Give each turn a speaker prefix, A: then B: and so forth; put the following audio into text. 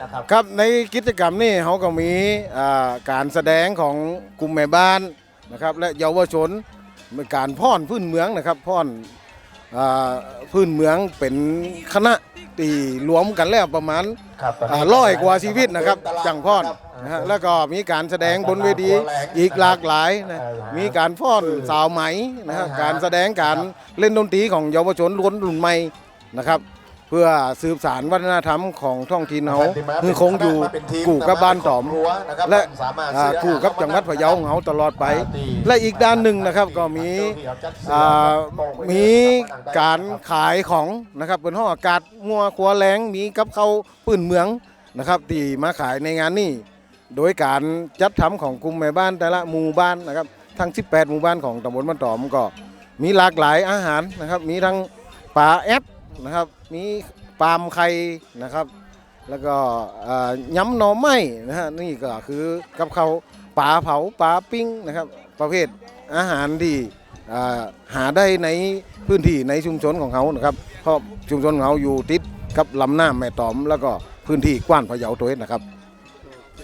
A: นะครับ
B: ครับในกิจกรรมนี่เขาก็มีอ่าการแสดงของกลุ่มแม่บ้านนะครับและเยาวชนมีการพ่อนพื้นเมืองนะครับพ่อนอ่าพื้นเมืองเป็นคณะตีรวมกันแล้วประมาณ
A: ครับตน
B: อ่า
A: นี้
B: ร้อยกว่าชีวิตนะครับจังพ่อนนะฮะแล้วก็มีการแสดงบนเวทีอีกหลากหลายนะมีการพ่อนสาวไหมนะครับการแสดงการเล่นดนตรีของเยาวชนรุ่นรุ่นใหม่นะครับ เพื่อสืบสารวัฒนธรรมของท้องถิ่นเขาคือคงอยู่กู่กับบ้านตอม และอ่าคู่กับจังหวัดพะเยาของเขาตลอดไป และอีกด้านหนึ่งนะครับก็มีอ่ามีการขายของนะครับเป็นห้องอากาศงัวครัวแรงมีกับเขาวปื้นเมืองนะครับที่มาขายในงานนี้โดยการจัดทำของกลุ่มแม่บ้านแต่ละหมู่บ้านนะครับทั้ง 18 หมู่บ้านของตำบลบ้านตอมก็มีหลากหลายอาหารนะครับมีทั้งปลาแอป นะครับ มีปลามไข่นะครับ แล้วก็ย้ำหน่อไม้นะฮะนี่ก็คือกับเขาปลาเผาปลาปิ้งนะครับ ประเภทอาหารที่หาได้ในพื้นที่ในชุมชนของเขานะครับ เพราะชุมชนของเขาอยู่ติดกับลำน้ำแม่ตอม แล้วก็พื้นที่กว้านพะเยาตัวเองนะครับ